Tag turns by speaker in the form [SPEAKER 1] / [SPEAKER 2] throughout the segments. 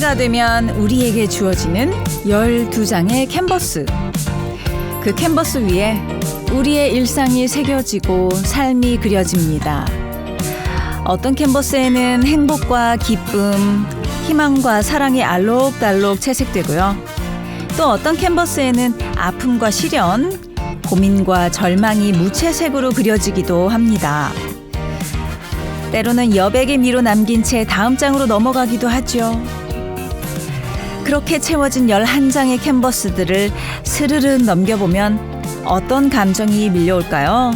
[SPEAKER 1] 새해가 되면 우리에게 주어지는 12장의 캔버스. 그 캔버스 위에 우리의 일상이 새겨지고 삶이 그려집니다. 어떤 캔버스에는 행복과 기쁨, 희망과 사랑이 알록달록 채색되고요. 또 어떤 캔버스에는 아픔과 시련, 고민과 절망이 무채색으로 그려지기도 합니다. 때로는 여백의 미로 남긴 채 다음 장으로 넘어가기도 하죠. 그렇게 채워진 11장의 캔버스들을 스르르 넘겨보면 어떤 감정이 밀려올까요?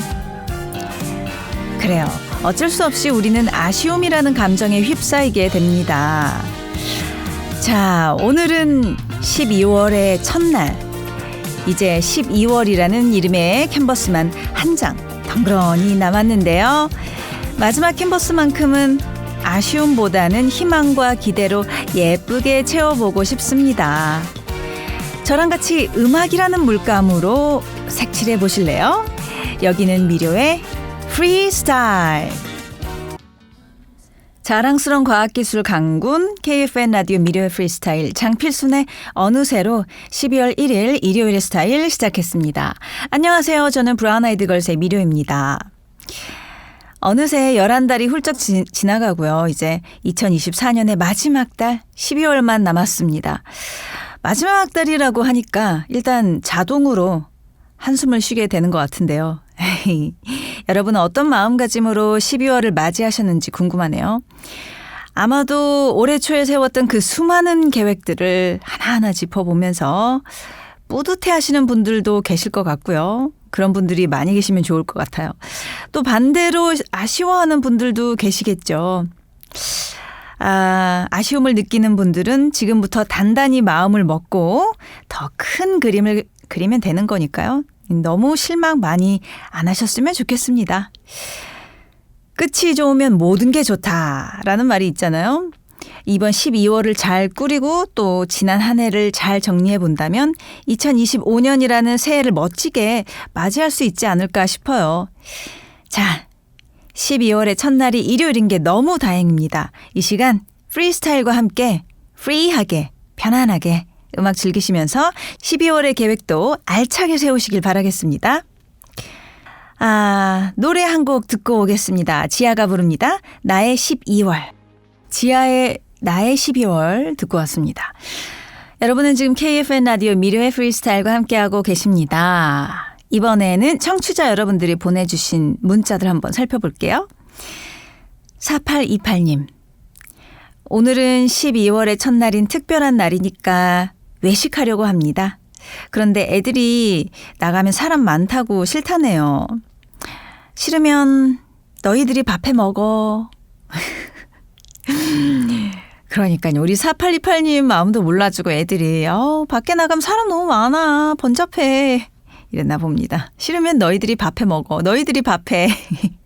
[SPEAKER 1] 그래요. 어쩔 수 없이 우리는 아쉬움이라는 감정에 휩싸이게 됩니다. 자, 오늘은 12월의 첫날. 이제 12월이라는 이름의 캔버스만 한 장 덩그러니 남았는데요. 마지막 캔버스만큼은 아쉬움보다는 희망과 기대로 예쁘게 채워보고 싶습니다. 저랑 같이 음악이라는 물감으로 색칠해 보실래요? 여기는 미료의 프리스타일. 자랑스러운 과학기술 강군 KFN 라디오 미료의 프리스타일 장필순의 어느새로 12월 1일 일요일의 스타일 시작했습니다. 안녕하세요. 저는 브라운 아이드 걸스의 미료입니다. 어느새 11달이 훌쩍 지, 지나가고요. 이제 2024년의 마지막 달 12월만 남았습니다. 마지막 달이라고 하니까 일단 자동으로 한숨을 쉬게 되는 것 같은데요. 여러분은 어떤 마음가짐으로 12월을 맞이하셨는지 궁금하네요. 아마도 올해 초에 세웠던 그 수많은 계획들을 하나하나 짚어보면서 뿌듯해 하시는 분들도 계실 것 같고요. 그런 분들이 많이 계시면 좋을 것 같아요. 또 반대로 아쉬워하는 분들도 계시겠죠. 아, 아쉬움을 느끼는 분들은 지금부터 단단히 마음을 먹고 더 큰 그림을 그리면 되는 거니까요. 너무 실망 많이 안 하셨으면 좋겠습니다. 끝이 좋으면 모든 게 좋다라는 말이 있잖아요. 이번 12월을 잘 꾸리고 또 지난 한 해를 잘 정리해 본다면 2025년이라는 새해를 멋지게 맞이할 수 있지 않을까 싶어요. 자, 12월의 첫날이 일요일인 게 너무 다행입니다. 이 시간 프리스타일과 함께 프리하게 편안하게 음악 즐기시면서 12월의 계획도 알차게 세우시길 바라겠습니다. 아, 노래 한 곡 듣고 오겠습니다. 지아가 부릅니다. 나의 12월. 지아의 나의 12월 듣고 왔습니다. 여러분은 지금 KFN 라디오 미래의 프리스타일과 함께하고 계십니다. 이번에는 청취자 여러분들이 보내주신 문자들 한번 살펴볼게요. 4828님. 오늘은 12월의 첫날인 특별한 날이니까 외식하려고 합니다. 그런데 애들이 나가면 사람 많다고 싫다네요. 싫으면 너희들이 밥해 먹어. 그러니까요. 우리 4828님 마음도 몰라주고 애들이, 어, 밖에 나가면 사람 너무 많아. 번잡해. 이랬나 봅니다. 싫으면 너희들이 밥해 먹어. 너희들이 밥해.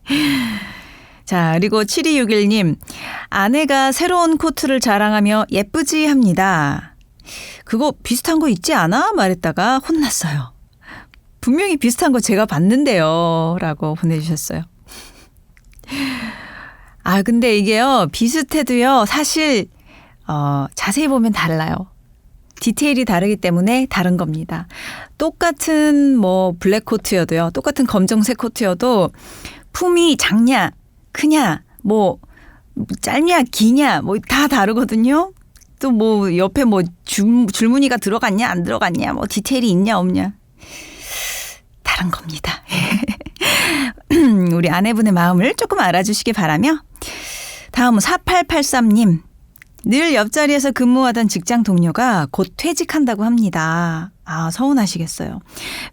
[SPEAKER 1] 자, 그리고 7261님. 아내가 새로운 코트를 자랑하며 예쁘지 합니다. 그거 비슷한 거 있지 않아? 말했다가 혼났어요. 분명히 비슷한 거 제가 봤는데요. 라고 보내주셨어요. 아, 근데 이게요, 비슷해도요, 사실, 어, 자세히 보면 달라요. 디테일이 다르기 때문에 다른 겁니다. 똑같은 뭐 블랙 코트여도요, 똑같은 검정색 코트여도 품이 작냐, 크냐, 뭐, 짧냐, 기냐, 뭐 다 다르거든요. 또 뭐 옆에 뭐 줄, 줄무늬가 들어갔냐, 안 들어갔냐, 뭐 디테일이 있냐, 없냐. 다른 겁니다. 우리 아내분의 마음을 조금 알아주시기 바라며 다음은 4883님. 늘 옆자리에서 근무하던 직장 동료가 곧 퇴직한다고 합니다. 아, 서운하시겠어요.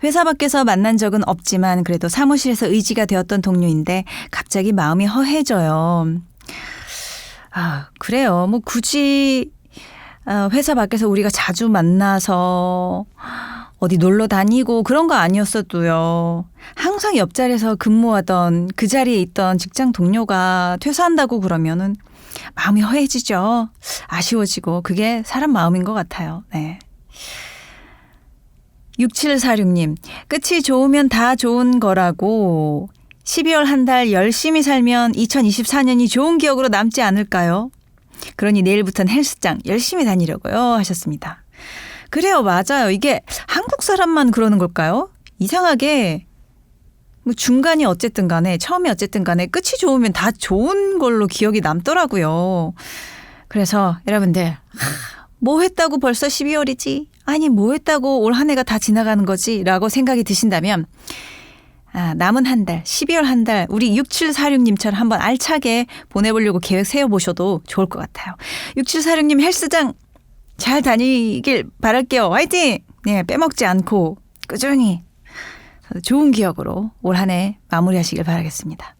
[SPEAKER 1] 회사 밖에서 만난 적은 없지만 그래도 사무실에서 의지가 되었던 동료인데 갑자기 마음이 허해져요. 아, 그래요. 뭐 굳이 어, 회사 밖에서 우리가 자주 만나서 어디 놀러 다니고 그런 거 아니었어도요. 항상 옆자리에서 근무하던 그 자리에 있던 직장 동료가 퇴사한다고 그러면은 마음이 허해지죠. 아쉬워지고 그게 사람 마음인 것 같아요. 네. 6746님, 끝이 좋으면 다 좋은 거라고 12월 한 달 열심히 살면 2024년이 좋은 기억으로 남지 않을까요? 그러니 내일부터는 헬스장 열심히 다니려고요 하셨습니다. 그래요, 맞아요. 이게 한국 사람만 그러는 걸까요? 이상하게 뭐 중간이 어쨌든 간에 처음이 어쨌든 간에 끝이 좋으면 다 좋은 걸로 기억이 남더라고요. 그래서 여러분들 하, 뭐 했다고 벌써 12월이지? 아니 뭐 했다고 올 한 해가 다 지나가는 거지? 라고 생각이 드신다면 아, 남은 한 달, 12월 한 달, 우리 6746님처럼 한번 알차게 보내보려고 계획 세워보셔도 좋을 것 같아요. 6746님 헬스장 잘 다니길 바랄게요. 화이팅! 네, 빼먹지 않고 꾸준히 좋은 기억으로 올 한 해 마무리하시길 바라겠습니다.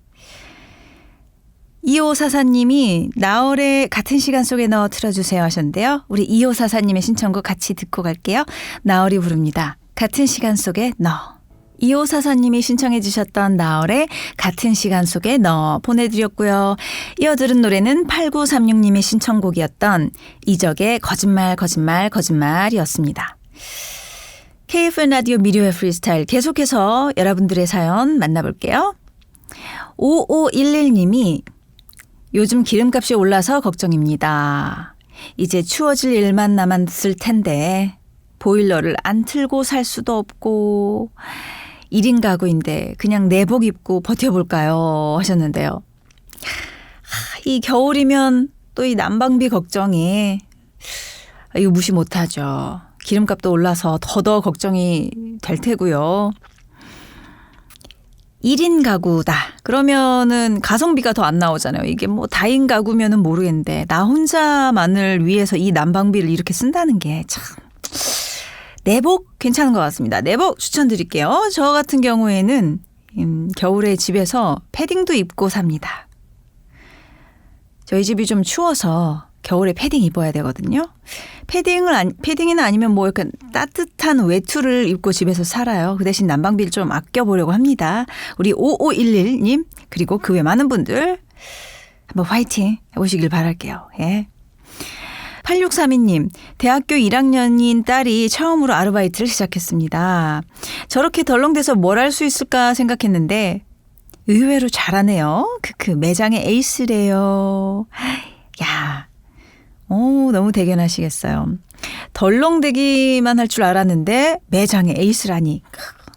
[SPEAKER 1] 2544님이 나월의 같은 시간 속에 넣어 틀어주세요 하셨는데요. 우리 2544님의 신청곡 같이 듣고 갈게요. 나월이 부릅니다. 같은 시간 속에 넣어. 2544님이 신청해 주셨던 나월의 같은 시간 속에 넣어 보내드렸고요. 이어 들은 노래는 8936님의 신청곡이었던 이적의 거짓말 거짓말 거짓말이었습니다. KFN 라디오 미디어의 프리스타일 계속해서 여러분들의 사연 만나볼게요. 5511님이 요즘 기름값이 올라서 걱정입니다. 이제 추워질 일만 남았을 텐데 보일러를 안 틀고 살 수도 없고 1인 가구인데 그냥 내복 입고 버텨볼까요? 하셨는데요. 이 겨울이면 또 이 난방비 걱정이 이거 무시 못하죠. 기름값도 올라서 더더 걱정이 될 테고요. 1인 가구다. 그러면은 가성비가 더 안 나오잖아요. 이게 뭐 다인 가구면은 모르겠는데 나 혼자만을 위해서 이 난방비를 이렇게 쓴다는 게 참. 내복 괜찮은 것 같습니다. 내복 추천드릴게요. 저 같은 경우에는 음, 겨울에 집에서 패딩도 입고 삽니다. 저희 집이 좀 추워서 겨울에 패딩 입어야 되거든요. 패딩을 안, 패딩이나 아니면 뭐 약간 따뜻한 외투를 입고 집에서 살아요. 그 대신 난방비를 좀 아껴보려고 합니다. 우리 5511님 그리고 그 외 많은 분들 한번 화이팅 해보시길 바랄게요. 예. 8632님, 대학교 1학년인 딸이 처음으로 아르바이트를 시작했습니다. 저렇게 덜렁대서 뭘 할 수 있을까 생각했는데 의외로 잘하네요. 크크, 매장의 에이스래요. 너무 대견하시겠어요. 덜렁대기만 할 줄 알았는데 매장의 에이스라니.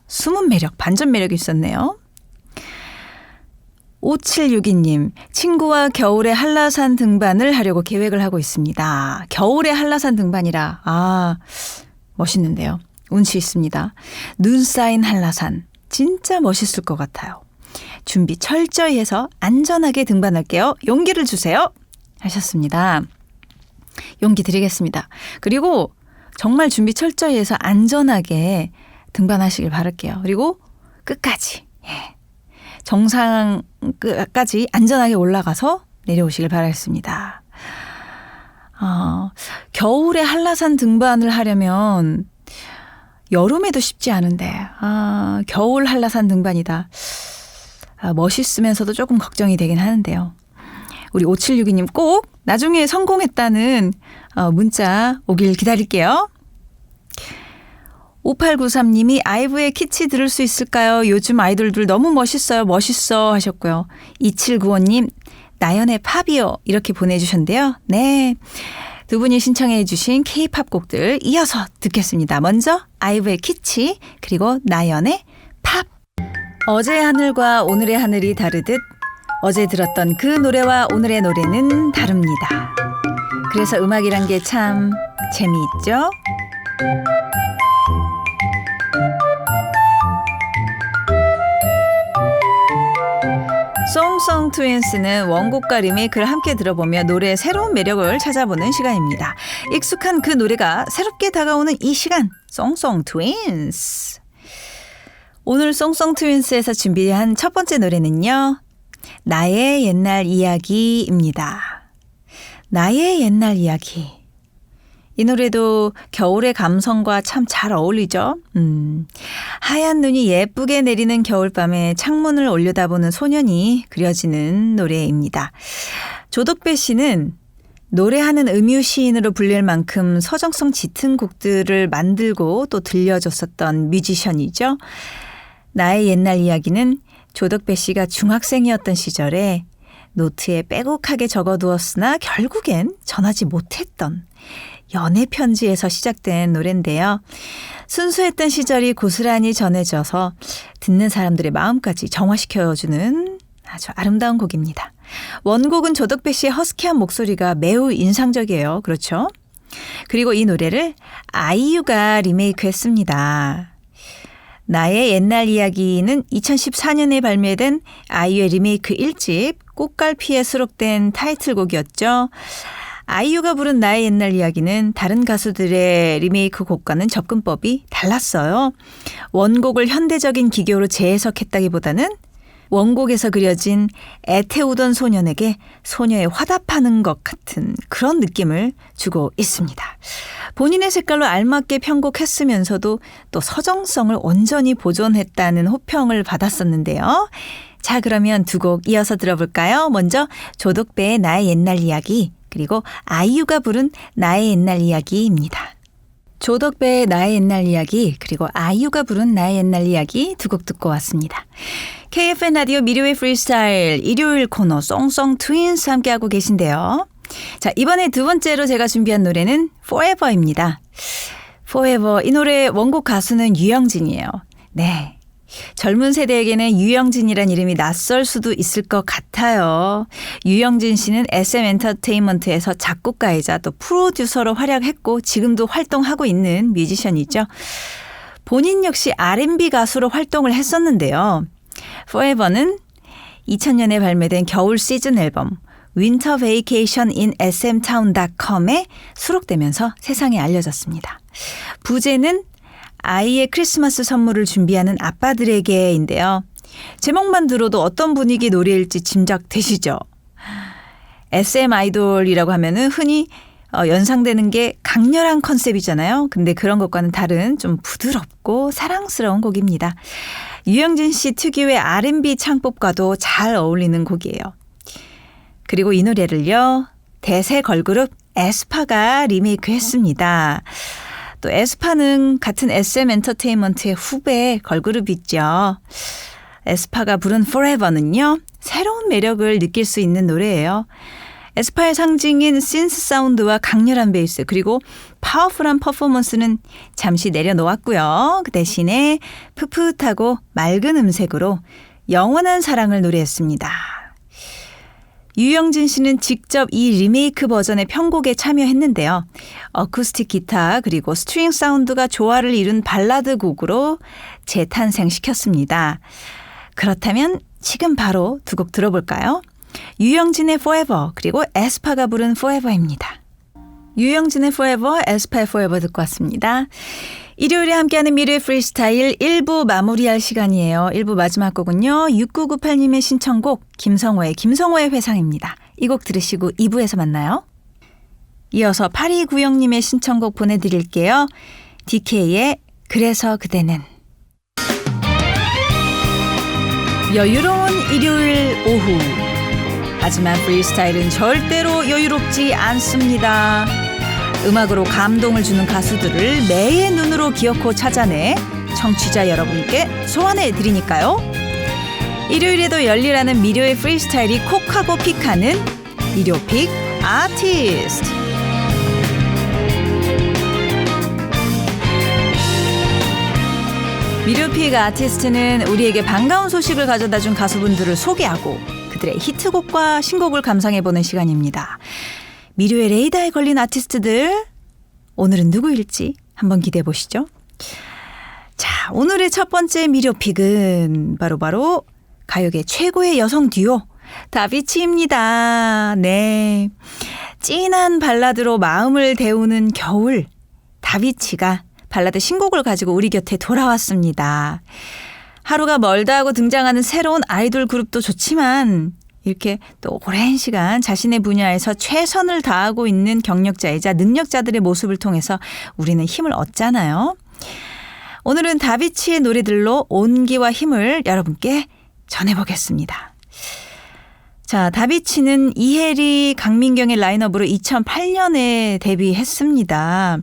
[SPEAKER 1] 숨은 매력, 반전 매력이 있었네요. 5762님, 친구와 겨울에 한라산 등반을 하려고 계획을 하고 있습니다. 겨울에 한라산 등반이라, 아, 멋있는데요. 운치 있습니다. 눈 쌓인 한라산. 진짜 멋있을 것 같아요. 준비 철저히 해서 안전하게 등반할게요. 용기를 주세요. 하셨습니다. 용기 드리겠습니다. 그리고 정말 준비 철저히 해서 안전하게 등반하시길 바랄게요. 그리고 끝까지. 예. 정상까지 안전하게 올라가서 내려오시길 바라겠습니다. 어, 겨울에 한라산 등반을 하려면 여름에도 쉽지 않은데, 아, 겨울 한라산 등반이다. 아, 멋있으면서도 조금 걱정이 되긴 하는데요. 우리 5762님 꼭 나중에 성공했다는 어, 문자 오길 기다릴게요. 5893님이 아이브의 키치 들을 수 있을까요? 요즘 아이돌들 너무 멋있어요. 멋있어 하셨고요. 2795님 나연의 팝이요 이렇게 보내주셨는데요. 네. 두 분이 신청해 주신 K-팝 곡들 이어서 듣겠습니다. 먼저 아이브의 키치 그리고 나연의 팝. 어제의 하늘과 오늘의 하늘이 다르듯 어제 들었던 그 노래와 오늘의 노래는 다릅니다. 그래서 음악이란 게 참 재미있죠? 송송 트윈스는 원곡과 리메이크를 함께 들어보며 노래의 새로운 매력을 찾아보는 시간입니다. 익숙한 그 노래가 새롭게 다가오는 이 시간, 송송 트윈스. 오늘 송송 트윈스에서 준비한 첫 번째 노래는요. 나의 옛날 이야기입니다. 나의 옛날 이야기. 이 노래도 겨울의 감성과 참 잘 어울리죠? 음. 하얀 눈이 예쁘게 내리는 겨울밤에 창문을 올려다보는 소년이 그려지는 노래입니다. 조덕배 씨는 노래하는 음유 시인으로 불릴 만큼 서정성 짙은 곡들을 만들고 또 들려줬었던 뮤지션이죠. 나의 옛날 이야기는 조덕배 씨가 중학생이었던 시절에 노트에 빼곡하게 적어두었으나 결국엔 전하지 못했던 연애 편지에서 시작된 노래인데요. 순수했던 시절이 고스란히 전해져서 듣는 사람들의 마음까지 정화시켜주는 아주 아름다운 곡입니다. 원곡은 조덕배 씨의 허스키한 목소리가 매우 인상적이에요. 그렇죠? 그리고 이 노래를 아이유가 리메이크 했습니다. 나의 옛날 이야기는 2014년에 발매된 아이유의 리메이크 1집 꽃갈피에 수록된 타이틀곡이었죠. 아이유가 부른 나의 옛날 이야기는 다른 가수들의 리메이크 곡과는 접근법이 달랐어요. 원곡을 현대적인 기교로 재해석했다기보다는 원곡에서 그려진 애태우던 소년에게 소녀의 화답하는 것 같은 그런 느낌을 주고 있습니다. 본인의 색깔로 알맞게 편곡했으면서도 또 서정성을 온전히 보존했다는 호평을 받았었는데요. 자, 그러면 두 곡 이어서 들어볼까요? 먼저 조덕배의 나의 옛날 이야기, 그리고 아이유가 부른 나의 옛날 이야기입니다. 조덕배의 나의 옛날 이야기 그리고 아이유가 부른 나의 옛날 이야기 두 곡 듣고 왔습니다. KFN 라디오 미료의 프리스타일 일요일 코너 송송 트윈스 함께하고 계신데요. 자 이번에 두 번째로 제가 준비한 노래는 Forever입니다. Forever 이 노래 원곡 가수는 유영진이에요. 네 젊은 세대에게는 유영진이란 이름이 낯설 수도 있을 것 같아요. 유영진 씨는 SM 엔터테인먼트에서 작곡가이자 또 프로듀서로 활약했고 지금도 활동하고 있는 뮤지션이죠. 본인 역시 R&B 가수로 활동을 했었는데요. Forever는 2000년에 발매된 겨울 시즌 앨범 Winter Vacation in smtown.com에 수록되면서 세상에 알려졌습니다. 부제는 아이의 크리스마스 선물을 준비하는 아빠들에게인데요. 제목만 들어도 어떤 분위기 노래일지 짐작되시죠? SM 아이돌이라고 하면은 흔히 어, 연상되는 게 강렬한 컨셉이잖아요. 근데 그런 것과는 다른 좀 부드럽고 사랑스러운 곡입니다. 유영진 씨 특유의 R&B 창법과도 잘 어울리는 곡이에요. 그리고 이 노래를요. 대세 걸그룹 에스파가 리메이크 했습니다. 또 에스파는 같은 SM 엔터테인먼트의 후배 걸그룹 있죠. 에스파가 부른 Forever는요. 새로운 매력을 느낄 수 있는 노래예요. 에스파의 상징인 신스 사운드와 강렬한 베이스 그리고 파워풀한 퍼포먼스는 잠시 내려놓았고요. 그 대신에 풋풋하고 맑은 음색으로 영원한 사랑을 노래했습니다. 유영진 씨는 직접 이 리메이크 버전의 편곡에 참여했는데요. 어쿠스틱 기타 그리고 스트링 사운드가 조화를 이룬 발라드 곡으로 재탄생시켰습니다. 그렇다면 지금 바로 두 곡 들어볼까요? 유영진의 Forever 그리고 에스파가 부른 Forever입니다. 유영진의 Forever, 에스파의 Forever 듣고 왔습니다. 일요일에 함께하는 미래 프리스타일 1부 마무리할 시간이에요. 1부 마지막 곡은요. 6998님의 신청곡 김성호의 김성호의 회상입니다. 이 곡 들으시고 2부에서 만나요. 이어서 8290님의 신청곡 보내드릴게요. DK의 그래서 그대는 여유로운 일요일 오후 하지만 프리스타일은 절대로 여유롭지 않습니다. 음악으로 감동을 주는 가수들을 매의 눈으로 기어코 찾아내 청취자 여러분께 소환해 드리니까요. 일요일에도 열리라는 미료의 프리스타일이 콕하고 픽하는 미료픽 아티스트. 미료픽 아티스트는 우리에게 반가운 소식을 가져다 준 가수분들을 소개하고 그들의 히트곡과 신곡을 감상해보는 시간입니다. 미료의 레이더에 걸린 아티스트들 오늘은 누구일지 한번 기대해 보시죠. 자, 오늘의 첫 번째 미료 픽은 바로 바로 가요계 최고의 여성 듀오 다비치입니다. 네. 찐한 발라드로 마음을 데우는 겨울 다비치가 발라드 신곡을 가지고 우리 곁에 돌아왔습니다. 하루가 멀다 하고 등장하는 새로운 아이돌 그룹도 좋지만 이렇게 또 오랜 시간 자신의 분야에서 최선을 다하고 있는 경력자이자 능력자들의 모습을 통해서 우리는 힘을 얻잖아요. 오늘은 다비치의 노래들로 온기와 힘을 여러분께 전해보겠습니다. 자, 다비치는 이혜리, 강민경의 라인업으로 2008년에 데뷔했습니다.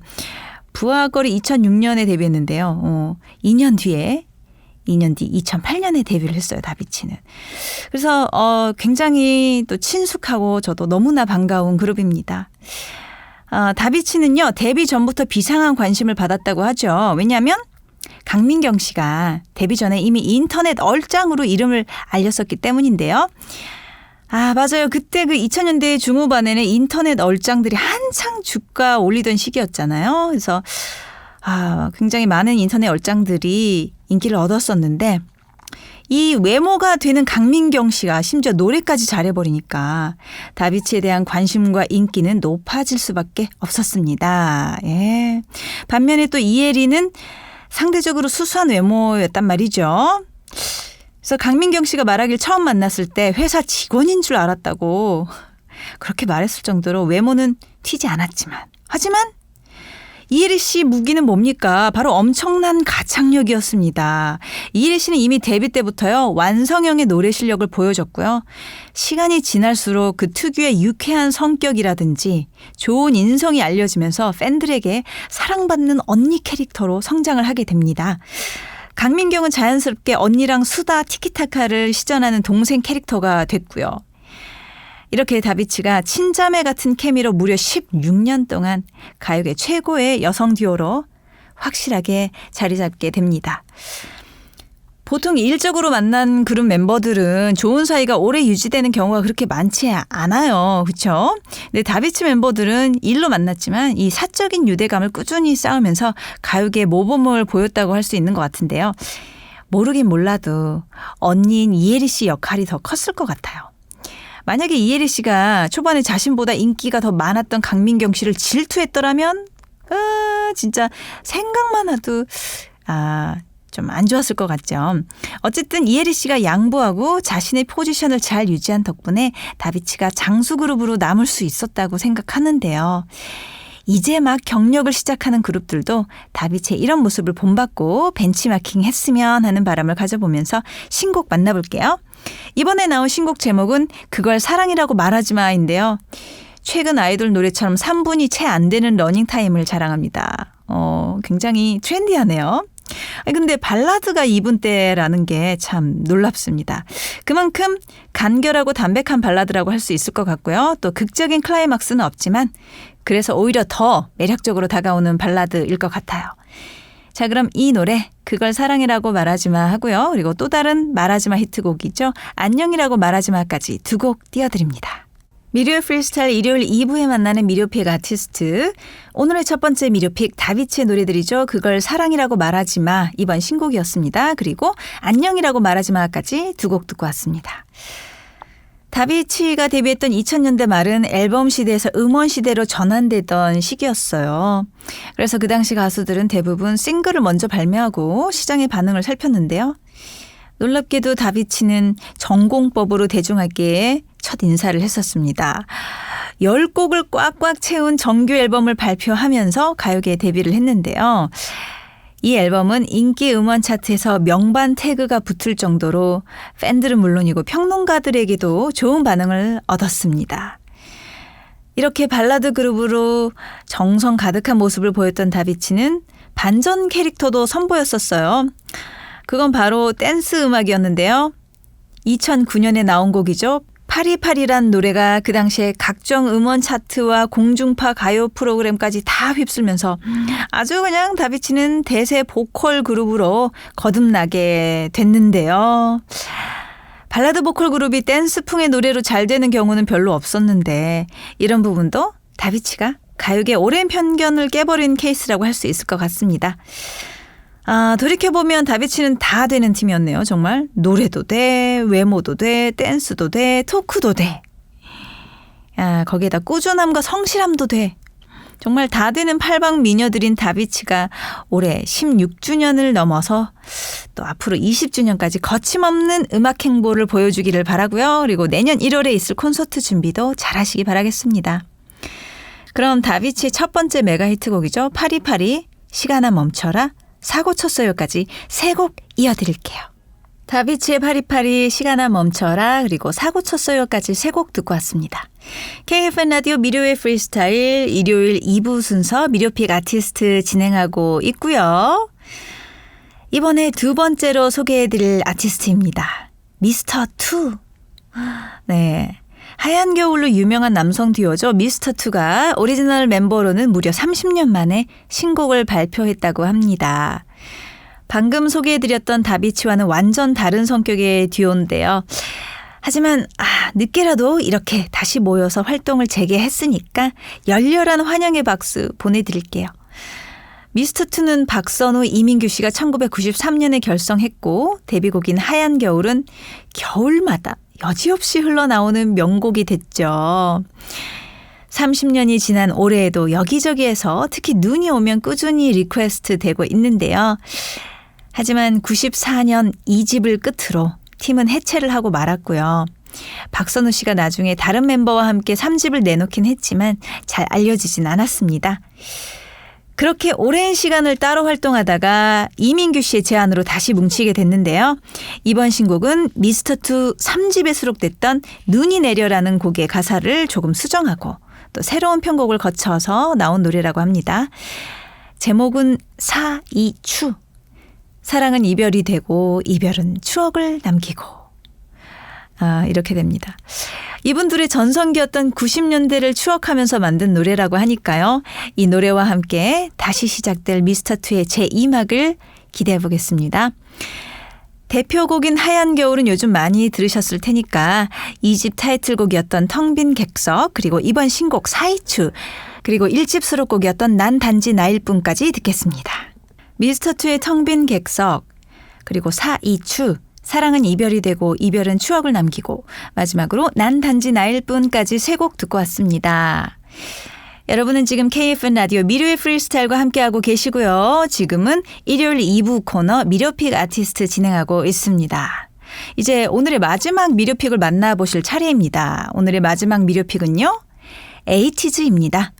[SPEAKER 1] 부하거리 2006년에 데뷔했는데요. 어, 2년 뒤에 2년 뒤 2008년에 데뷔를 했어요, 다비치는. 그래서 어 굉장히 또 친숙하고 저도 너무나 반가운 그룹입니다. 어, 다비치는요, 데뷔 전부터 비상한 관심을 받았다고 하죠. 왜냐하면 강민경 씨가 데뷔 전에 이미 인터넷 얼짱으로 이름을 알렸었기 때문인데요. 아, 맞아요. 그때 그 2000년대 중후반에는 인터넷 얼짱들이 한창 주가 올리던 시기였잖아요. 그래서 아, 굉장히 많은 인터넷 얼짱들이 인기를 얻었었는데 이 외모가 되는 강민경 씨가 심지어 노래까지 잘해버리니까 다비치에 대한 관심과 인기는 높아질 수밖에 없었습니다. 예. 반면에 또 이혜리는 상대적으로 수수한 외모였단 말이죠. 그래서 강민경 씨가 말하길 처음 만났을 때 회사 직원인 줄 알았다고 그렇게 말했을 정도로 외모는 튀지 않았지만 하지만 이혜리 씨 무기는 뭡니까? 바로 엄청난 가창력이었습니다. 이혜리 씨는 이미 데뷔 때부터요, 완성형의 노래 실력을 보여줬고요. 시간이 지날수록 그 특유의 유쾌한 성격이라든지 좋은 인성이 알려지면서 팬들에게 사랑받는 언니 캐릭터로 성장을 하게 됩니다. 강민경은 자연스럽게 언니랑 수다 티키타카를 시전하는 동생 캐릭터가 됐고요. 이렇게 다비치가 친자매 같은 케미로 무려 16년 동안 가요계 최고의 여성 듀오로 확실하게 자리 잡게 됩니다. 보통 일적으로 만난 그룹 멤버들은 좋은 사이가 오래 유지되는 경우가 그렇게 많지 않아요. 그렇죠? 근데 다비치 멤버들은 일로 만났지만 이 사적인 유대감을 꾸준히 쌓으면서 가요계 모범을 보였다고 할 수 있는 것 같은데요. 모르긴 몰라도 언니인 이혜리 씨 역할이 더 컸을 것 같아요. 만약에 이혜리 씨가 초반에 자신보다 인기가 더 많았던 강민경 씨를 질투했더라면 아, 진짜 생각만 해도 아, 좀 안 좋았을 것 같죠. 어쨌든 이혜리 씨가 양보하고 자신의 포지션을 잘 유지한 덕분에 다비치가 장수 그룹으로 남을 수 있었다고 생각하는데요. 이제 막 경력을 시작하는 그룹들도 다비치의 이런 모습을 본받고 벤치마킹 했으면 하는 바람을 가져보면서 신곡 만나볼게요. 이번에 나온 신곡 제목은 그걸 사랑이라고 말하지 마인데요. 최근 아이돌 노래처럼 3분이 채 안 되는 러닝타임을 자랑합니다. 어, 굉장히 트렌디하네요. 근데 발라드가 2분대라는 게 참 놀랍습니다. 그만큼 간결하고 담백한 발라드라고 할 수 있을 것 같고요. 또 극적인 클라이막스는 없지만 그래서 오히려 더 매력적으로 다가오는 발라드일 것 같아요. 자, 그럼 이 노래 그걸 사랑이라고 말하지 마 하고요. 그리고 또 다른 말하지 마 히트곡이죠. 안녕이라고 말하지 마까지 두 곡 띄워드립니다. 미디어 프리스타일 일요일 2부에 만나는 미디어픽 아티스트. 오늘의 첫 번째 미디어픽 다비치의 노래들이죠. 그걸 사랑이라고 말하지 마. 이번 신곡이었습니다. 그리고 안녕이라고 말하지 마까지 두 곡 듣고 왔습니다. 다비치가 데뷔했던 2000년대 말은 앨범 시대에서 음원 시대로 전환되던 시기였어요. 그래서 그 당시 가수들은 대부분 싱글을 먼저 발매하고 시장의 반응을 살폈는데요. 놀랍게도 다비치는 전공법으로 대중학계에 첫 인사를 했었습니다. 10곡을 꽉꽉 채운 정규 앨범을 발표하면서 가요계에 데뷔를 했는데요. 이 앨범은 인기 음원 차트에서 명반 태그가 붙을 정도로 팬들은 물론이고 평론가들에게도 좋은 반응을 얻었습니다. 이렇게 발라드 그룹으로 정성 가득한 모습을 보였던 다비치는 반전 캐릭터도 선보였었어요. 그건 바로 댄스 음악이었는데요. 2009년에 나온 곡이죠. 파리파리란 노래가 그 당시에 각종 음원 차트와 공중파 가요 프로그램까지 다 휩쓸면서 아주 그냥 다비치는 대세 보컬 그룹으로 거듭나게 됐는데요. 발라드 보컬 그룹이 댄스풍의 노래로 잘 되는 경우는 별로 없었는데 이런 부분도 다비치가 가요계 오랜 편견을 깨버린 케이스라고 할 수 있을 것 같습니다. 아, 돌이켜보면 다비치는 다 되는 팀이었네요. 정말. 노래도 돼, 외모도 돼, 댄스도 돼, 토크도 돼. 아, 거기에다 꾸준함과 성실함도 돼. 정말 다 되는 팔방 미녀들인 다비치가 올해 16주년을 넘어서 또 앞으로 20주년까지 거침없는 음악 행보를 보여주기를 바라고요. 그리고 내년 1월에 있을 콘서트 준비도 잘 하시기 바라겠습니다. 그럼 다비치의 첫 번째 메가 히트곡이죠. 파리파리, 시간아 멈춰라. 사고 쳤어요까지 세 곡 이어드릴게요. 다비치의 파리파리 시간아 멈춰라 그리고 사고 쳤어요까지 세 곡 듣고 왔습니다. KFN 라디오 미료의 프리스타일 일요일 2부 순서 미료픽 아티스트 진행하고 있고요. 이번에 두 번째로 소개해드릴 아티스트입니다. 미스터 투. 네. 하얀 겨울로 유명한 남성 듀오죠. 미스터 투가 오리지널 멤버로는 무려 30년 만에 신곡을 발표했다고 합니다. 방금 소개해드렸던 다비치와는 완전 다른 성격의 듀오인데요. 하지만 아, 늦게라도 이렇게 다시 모여서 활동을 재개했으니까 열렬한 환영의 박수 보내드릴게요. 미스터2는 박선우, 이민규 씨가 1993년에 결성했고 데뷔곡인 하얀 겨울은 겨울마다 여지없이 흘러나오는 명곡이 됐죠. 30년이 지난 올해에도 여기저기에서 특히 눈이 오면 꾸준히 리퀘스트 되고 있는데요. 하지만 94년 2집을 끝으로 팀은 해체를 하고 말았고요. 박선우 씨가 나중에 다른 멤버와 함께 3집을 내놓긴 했지만 잘 알려지진 않았습니다. 그렇게 오랜 시간을 따로 활동하다가 이민규 씨의 제안으로 다시 뭉치게 됐는데요. 이번 신곡은 미스터2 3집에 수록됐던 눈이 내려라는 곡의 가사를 조금 수정하고 또 새로운 편곡을 거쳐서 나온 노래라고 합니다. 제목은 사이추. 사랑은 이별이 되고 이별은 추억을 남기고. 아, 이렇게 됩니다. 이분들의 전성기였던 90년대를 추억하면서 만든 노래라고 하니까요. 이 노래와 함께 다시 시작될 미스터2의 제2막을 기대해 보겠습니다. 대표곡인 하얀 겨울은 요즘 많이 들으셨을 테니까 이 집 타이틀곡이었던 텅빈 객석 그리고 이번 신곡 사이추 그리고 1집 수록곡이었던 난 단지 나일 뿐까지 듣겠습니다. 미스터2의 텅빈 객석 그리고 사이추 사랑은 이별이 되고 이별은 추억을 남기고 마지막으로 난 단지 나일 뿐까지 세 곡 듣고 왔습니다. 여러분은 지금 KFN 라디오 미료의 프리스타일과 함께하고 계시고요. 지금은 일요일 2부 코너 미료픽 아티스트 진행하고 있습니다. 이제 오늘의 마지막 미료픽을 만나보실 차례입니다. 오늘의 마지막 미료픽은요. 에이티즈입니다.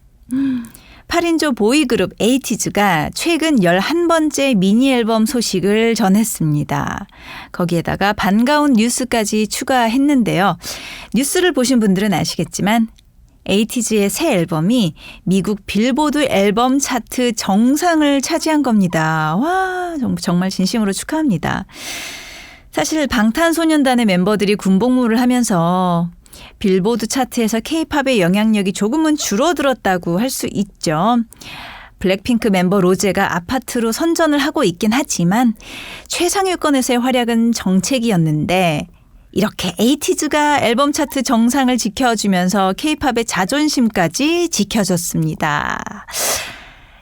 [SPEAKER 1] 8인조 보이그룹 에이티즈가 최근 11번째 미니 앨범 소식을 전했습니다. 거기에다가 반가운 뉴스까지 추가했는데요. 뉴스를 보신 분들은 아시겠지만 에이티즈의 새 앨범이 미국 빌보드 앨범 차트 정상을 차지한 겁니다. 와, 정말 진심으로 축하합니다. 사실 방탄소년단의 멤버들이 군복무를 하면서 빌보드 차트에서 케이팝의 영향력이 조금은 줄어들었다고 할 수 있죠. 블랙핑크 멤버 로제가 아파트로 선전을 하고 있긴 하지만 최상위권에서의 활약은 정책이었는데 이렇게 에이티즈가 앨범 차트 정상을 지켜주면서 케이팝의 자존심까지 지켜줬습니다.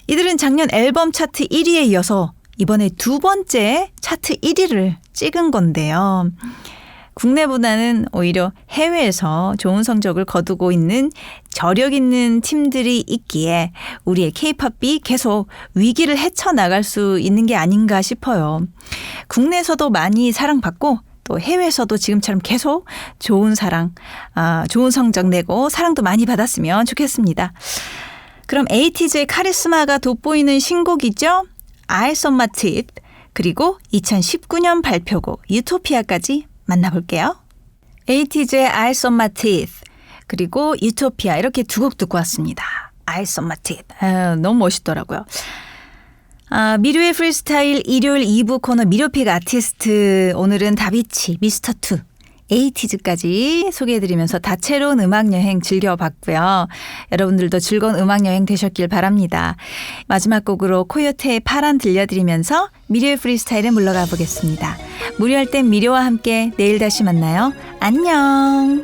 [SPEAKER 1] 이들은 작년 앨범 차트 1위에 이어서 이번에 두 번째 차트 1위를 찍은 건데요. 국내보다는 오히려 해외에서 좋은 성적을 거두고 있는 저력 있는 팀들이 있기에 우리의 케이팝이 계속 위기를 헤쳐나갈 수 있는 게 아닌가 싶어요. 국내에서도 많이 사랑받고 또 해외에서도 지금처럼 계속 좋은 사랑, 아, 좋은 성적 내고 사랑도 많이 받았으면 좋겠습니다. 그럼 에이티즈의 카리스마가 돋보이는 신곡이죠? My teeth 그리고 2019년 발표곡 유토피아까지 만나볼게요. 에이티즈의 Eyes on my teeth 그리고 유토피아 이렇게 두 곡 듣고 왔습니다. Eyes on my teeth 아, 너무 멋있더라고요. 아, 미료의 프리스타일 일요일 2부 코너 미료픽 아티스트 오늘은 다비치 미스터2 에이티즈까지 소개해드리면서 다채로운 음악여행 즐겨봤고요. 여러분들도 즐거운 음악여행 되셨길 바랍니다. 마지막 곡으로 코요태의 파란 들려드리면서 미료의 프리스타일에 물러가 보겠습니다. 무료할 땐 미료와 함께 내일 다시 만나요. 안녕!